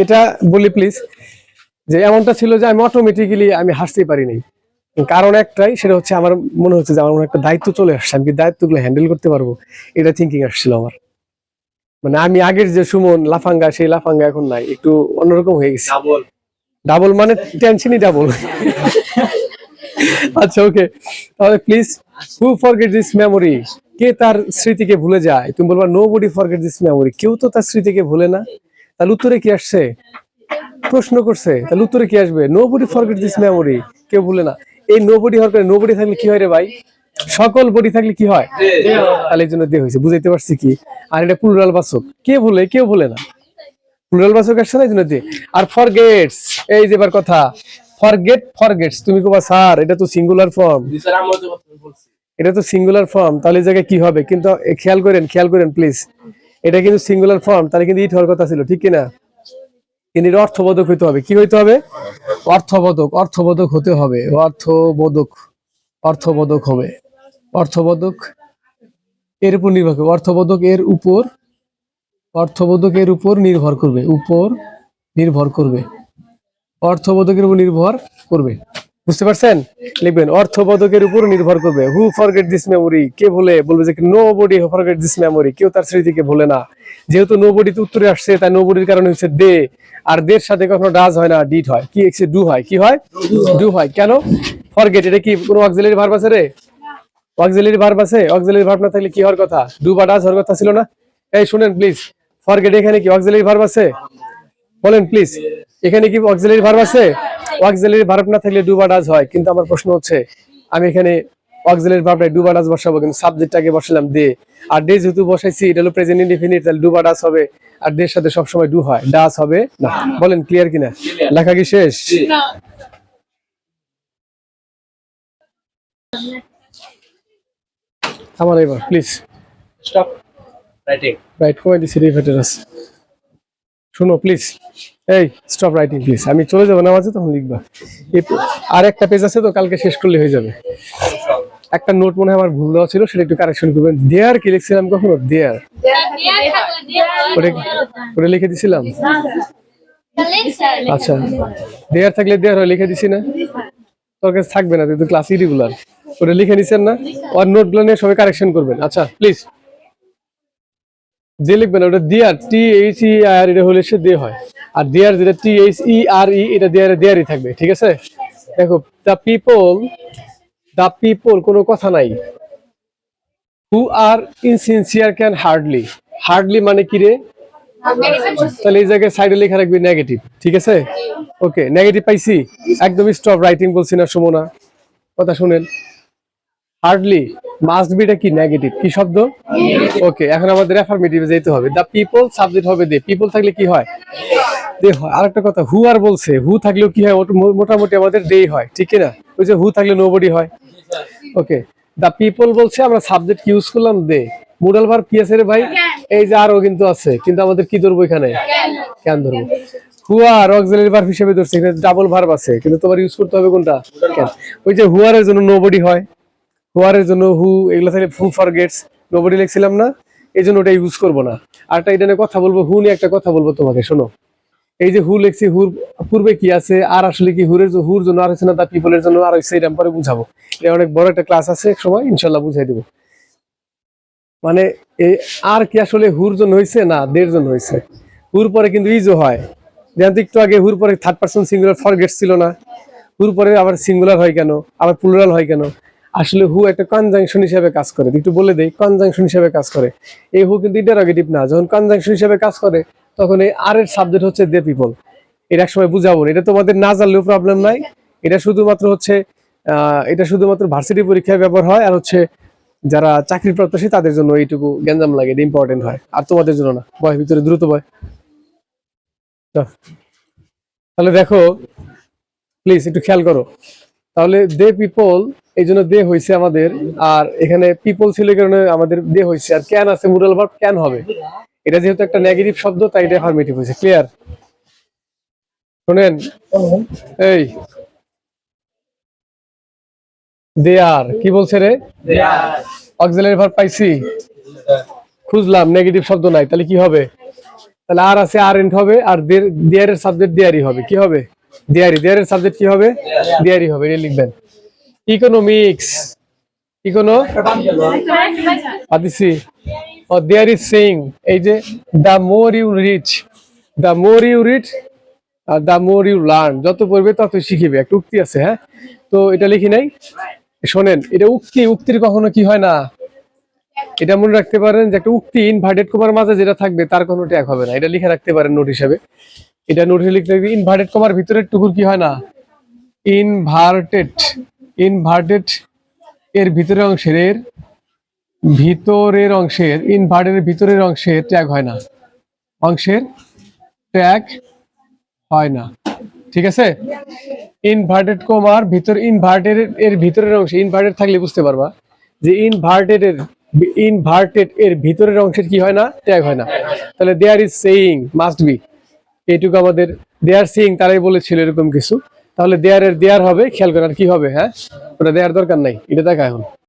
এটা বলি প্লিজ যে এমনটা ছিল যে আমি অটোমেটিক্যালি আমি হাসতে পারিনি কারণ একটাই সেটা হচ্ছে আমার মনে হচ্ছে যে আমার মনে হয় একটা দায়িত্ব চলে আসছে আমি কি দায়িত্বগুলো হ্যান্ডেল করতে পারব? এটা থিঙ্কিং আসছিল আমার। মানে আমি আগের যে সুমন লাফাঙ্গা সেই লাফাঙ্গা এখন নাই একটু অন্যরকম হয়ে গেছে। ডাবল ডাবল মানে টেনশনই ডাবল আচ্ছা ওকে তাহলে please who forget this memory কে তার স্মৃতিকে ভুলে যায়? তুমি বলবা nobody forget this memory কেউ তো তার স্মৃতিকে ভুলে না। তাহলে উত্তরে কি আসছে? প্রশ্ন করছে। তাহলে উত্তরে কি আসবে? Nobody forget this memory কেউ ভুলে না। এই নো বডি হওয়ার নো বডি থাকলে কি হয় রে ভাই? সকল বডি থাকলে কি হয়? তাহলে এই জন্য দিয়ে হয়েছে। বুঝাইতে পারছি কি? আর এটা প্লুরাল বাচক। কে ভুলে? কেউ ভুলে না। প্লুরাল বাচক আসছে না এই জন্য দিয়ে আর ফরগেটস এই যে এবার কথা। ফরগেট ফরগেটস তুমি কোবা স্যার এটা তো সিঙ্গুলার ফর্ম স্যার আমরা তো বলছি। এটা তো সিঙ্গুলার ফর্ম তাহলে জায়গায় কি হবে? কিন্তু খেয়াল করেন খেয়াল করেন প্লিজ এটা কিন্তু সিঙ্গুলার ফর্ম তাহলে কিন্তু ইট হওয়ার কথা ছিল, ঠিক কিনা? কিন্তু এটা অর্থবোধক হইতে হবে। কি হইতে হবে? অর্থবোধক অর্থবোধক হতে হবে, অর্থবোধক অর্থবোধক হবে। অর্থবোধক এর উপর নির্ভর করবে, অর্থবোধক এর উপর, অর্থবোধক এর উপর নির্ভর করবে, উপর নির্ভর করবে। অর্থবোধকের উপর নির্ভর করবে। বুঝতে পারছেন? লিখবেন, অর্থবোধকের উপর নির্ভর করবে। হু ফরগেট দিস মেমোরি কে ভুলে? বলবে যে nobody forget this memory কেউ তার স্মৃতিকে ভুলে না। যেহেতু নো বডিতে উত্তরে আসছে, তাই নো বডির কারণে হচ্ছে দে। আর দের সাথে কখনো ডাজ হয় না ডিট হয়। কি এক্সে ডু হয়। কি হয়? ডু হয়। কেন? ফরগেট এটা কি কোনো অক্সিলারি ভার্ব আছে রে? অক্সিলারি ভার্ব আছে? অক্সিলারি ভার্ব না থাকলে কি হওয়ার কথা? ডু বা ডাজ হওয়ার কথা ছিল না? এই শুনেন প্লিজ ফরগেট এখানে কি অক্সিলারি ভার্ব আছে? বলেন প্লিজ এখানে কি অক্সিলারি ভার্ব আছে? অক্সিলারি ভার্ব না থাকলে ডু বা ডাজ হয় কিন্তু আমার প্রশ্ন হচ্ছে আমি এখানে অক্সিলারি ভার্বটা ডু বা ডাজ বসাবো কিন্তু সাবজেক্টটাকে বসালাম দে। আর ডে যেহেতু বসাইছি এটা হলো প্রেজেন্ট ইনডিফিনিট তাহলে ডু বা ডাজ হবে আর দের সাথে সবসময় ডু হয় ডাজ হবে না। বলেন ক্লিয়ার কিনা? লেখা কি শেষ? আমার এবার প্লিজ স্টপ রাইটিং রাইট কমাই দিছি রিফেটারাস শোনো প্লিজ এই স্টপ রাইটিং প্লিজ আমি চলে যাব, নামাজে তখন লিখবা। আর একটা পেজ আছে তো, কালকে শেষ করলে হয়ে যাবে। একটা নোট মনে হয় আমার ভুল দেওয়া ছিল, সেটা একটু কারেকশন করবেন। দেয়ার কি লিখছিলাম কখনো? দেয়ার ওটা লিখে দিছিলাম? আচ্ছা। দেয়ার থাকলে দেয়ার হয়, লিখে দিছি না। তোর কাছে থাকবে না, তুই তো ক্লাস ইরেগুলার ওটা লিখে নিছেন না? ওর নোটগুলো নিয়ে সবাই কারেকশন করবেন। আচ্ছা প্লিজ যে লিখবেন, ওটা দিয়ার টি এইচ ই আর এটা হলে সে দে হয়। আর দেয়ার যেটা টি এইচ ই আর ই এটা দেয়ার দেয়ারই থাকবে, ঠিক আছে? দেখো দ্য পিপল দ্য পিপল কোনো কথা নাই। Who are insincere can hardly hardly মানে কি রে? তাহলে এই জায়গায় সাইডে লেখা রাখবি নেগেটিভ ঠিক আছে? ওকে নেগেটিভ পাইছি। একদমই স্টপ রাইটিং বলছি না, সুমনা। কথা শুনেন। হার্ডলি মাস্ট বিটা কি নেগেটিভ কি শব্দ? ওকে এখন আমাদের অ্যাফার্মেটিভে যেতে হবে। দা পিপল সাবজেক্ট হবে দে পিপল থাকলে কি হয়? দে হয়। আরেকটা কথা হু আর বলছে? হু থাকলেও কি হয়? মোটামুটি আমাদের দে হয় ঠিক না? ওই যে হু থাকলে নোবডি হয়। ওকে দা পিপল বলছে আমরা সাবজেক্ট ইউজ করলাম দে মুডাল ভার্ব কি আছে রে ভাই? এই যে আরও কিন্তু আছে কিন্তু আমাদের কি ধরবো এখানে? কেন ধরবো। হুয়ার অক্সিলারি ভার্ব হিসেবে ধরছে এখানে ডাবল ভার্ব আছে কিন্তু তোমার ইউজ করতে হবে কোনটা? ওই যে হুয়ারের জন্য নোবডি হয়। হুয়ারের জন্য হু, এগুলো থাকলে হু ফরগেটস নোবডি লিখছিলাম না এই জন্য ওটা ইউজ করব না। আর এটা নিয়ে কথা বলব, হু নিয়ে একটা কথা বলব তোমাকে, শোনো। এই যে হু লিখছি, হুর, পূর্বে কি আছে, আর আসলে কি হুরের হুর জন্য আর হচ্ছে না দা পিপলের জন্য, আর হচ্ছে এটা পরে বুঝাবো। এটা অনেক বড় একটা ক্লাস আছে, এক সময়, ইনশাল্লাহ বুঝাই দেবো। মানে এই আর কি আসলে হুর জন্য হয়েছে না, দের জন্য হয়েছে হুর পরে কিন্তু ইজো হয়। যেমন একটু আগে হুর পরে third person singular for forget ছিল না। হুর পরে আবার সিঙ্গুলার হয় কেন? আবার প্লুরাল হয় কেন? আসলে হু একটা কনজাংশন হিসাবে কাজ করে। একটু বলে দেই কনজাংশন হিসাবে কাজ করে। এই হু কিন্তু ইন্টারোগেটিভ না। যখন কনজাংশন হিসাবে কাজ করে, তখন এই আর এর সাবজেক্ট হচ্ছে দে পিপল এটা সময় বুঝাবো। এটা তোমাদের না জানলেও প্রবলেম নাই। এটা শুধুমাত্র হচ্ছে এটা শুধুমাত্র ভার্সিটি পরীক্ষায় ব্যবহার হয় আর হচ্ছে যারা চাকরি প্রত্যাশী তাদের জন্য এইটুকু গ্যাঞ্জাম লাগে, এটা ইম্পর্টেন্ট হয়। আর তোমাদের জন্য না। বয় ভিতরে দ্রুত বয়। তাহলে দেখো প্লিজ একটু খেয়াল করো। তাহলে দে পিপল এই জন্য দে হয়েছে আমাদের। আর এখানে পিপল ছিল কারণে আমাদের দে হয়েছে আর ক্যান আছে মুরাল ভার্ব ক্যান হবে। এটা যেহেতু একটা নেগেটিভ শব্দ তাই এটা অ্যাফার্মেটিভ হয়েছে ক্লিয়ার শুনেন? এই। দে আর কি বলছে রে? অক্সিলারি ভার্ব পাইছি। খুঁজলাম নেগেটিভ শব্দ নাই। তাহলে কি হবে? তাহলে আর আছে আর এন্ড হবে। আর দেয়ার এর সাবজেক্ট দেয়ারি হবে। কি হবে? দেয়ারি দেয়ার এর সাবজেক্ট কি হবে? দেয়ারি হবে এটা লিখবেন। ইকোনমিক্স ইকোনো আদিসি। ও দেয়ার ইজ সেইং এই যে the more you reach the more you reach R the more you learn যত পড়বে তত শিখিবে। একটা উক্তি আছে হ্যাঁ? তো এটা লিখি নাই? শোনেন এটা উক্তি উক্তির কখনো কি হয় না? এটা মনে রাখতে পারেন যে একটা উক্তি ইনভার্টেড কোমার মাঝে যেটা থাকবে তার কোনো ট্যাগ হবে না। এটা লিখে রাখতে পারেন নোট হিসাবে। এটা নোট লিখতে ইনভার্টেড কমার ভিতরের টুকুর কি হয় না? ইনভার্টেড ইনভার্টেড এর ভিতরের অংশের এর ভিতরের অংশের ইনভার্টের ভিতরের অংশের ট্যাগ হয় না। অংশের ট্যাগ হয় না। ঠিক আছে? ইনভার্টেড কমার ভিতর ইনভার্টেড এর ভিতরের অংশে ইনভার্টেড থাকলে বুঝতে পারবা যে ইনভার্টেড এর ইনভার্টেড এর ভিতরের অংশের কি হয় না? ট্যাগ হয় না। তাহলে there is saying must be এইটুকু আমাদের দেয়ার সিং তারাই বলেছিল এরকম কিছু। তাহলে দেয়ারের দেয়ার হবে, খেয়াল করার কি হবে হ্যাঁ? ওটা দেয়ার দরকার নাই, এটা দেখা এখন।